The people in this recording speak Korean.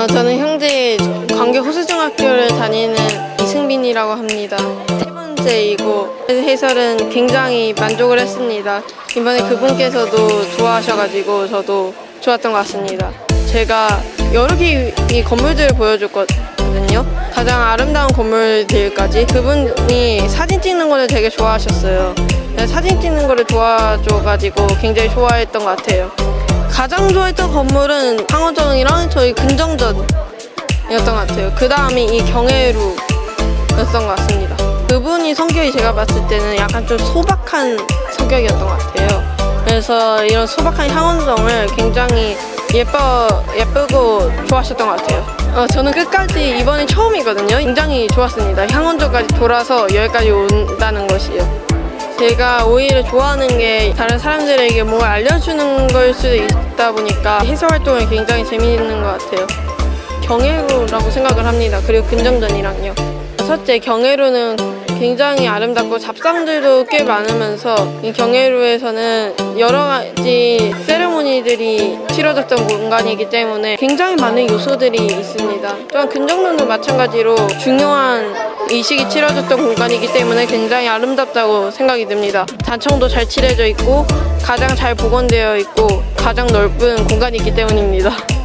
어, 저는 형제 관계 호수중학교를 다니는 이승빈이라고 합니다. 세 번째이고 해설은 굉장히 만족을 했습니다. 이번에 그분께서도 좋아하셔가지고 저도 좋았던 것 같습니다. 제가 여러 개의 건물들을 보여줬거든요. 가장 아름다운 건물들까지 그분이 사진 찍는 거를 되게 좋아하셨어요. 사진 찍는 거를 도와줘가지고 굉장히 좋아했던 것 같아요. 가장 좋아했던 건물은 황호정이랑 저희 근정전이었던 것 같아요. 그 다음이 이 경애루였던 것 같습니다. 그분이 성격이 제가 봤을 때는 약간 좀 소박한 성격이었던 것 같아요. 그래서 이런 소박한 향원정을 굉장히 예뻐 예쁘고 좋아하셨던 것 같아요. 어, 저는 끝까지 이번에 처음이거든요. 굉장히 좋았습니다. 향원정까지 돌아서 여기까지 온다는 것이요. 제가 오히려 좋아하는 게 다른 사람들에게 뭔가 알려주는 걸 수도 있다 보니까 해설 활동이 굉장히 재미있는 것 같아요. 경애루라고 생각을 합니다. 그리고 근정전이랑요. 첫째, 경애루는 굉장히 아름답고 잡상들도 꽤 많으면서 이 경애루에서는 여러 가지 세레모니들이 치러졌던 공간이기 때문에 굉장히 많은 요소들이 있습니다. 또한 근정전도 마찬가지로 중요한 이식이 치러졌던 공간이기 때문에 굉장히 아름답다고 생각이 듭니다. 단청도 잘 칠해져 있고 가장 잘 복원되어 있고 가장 넓은 공간이기 때문입니다.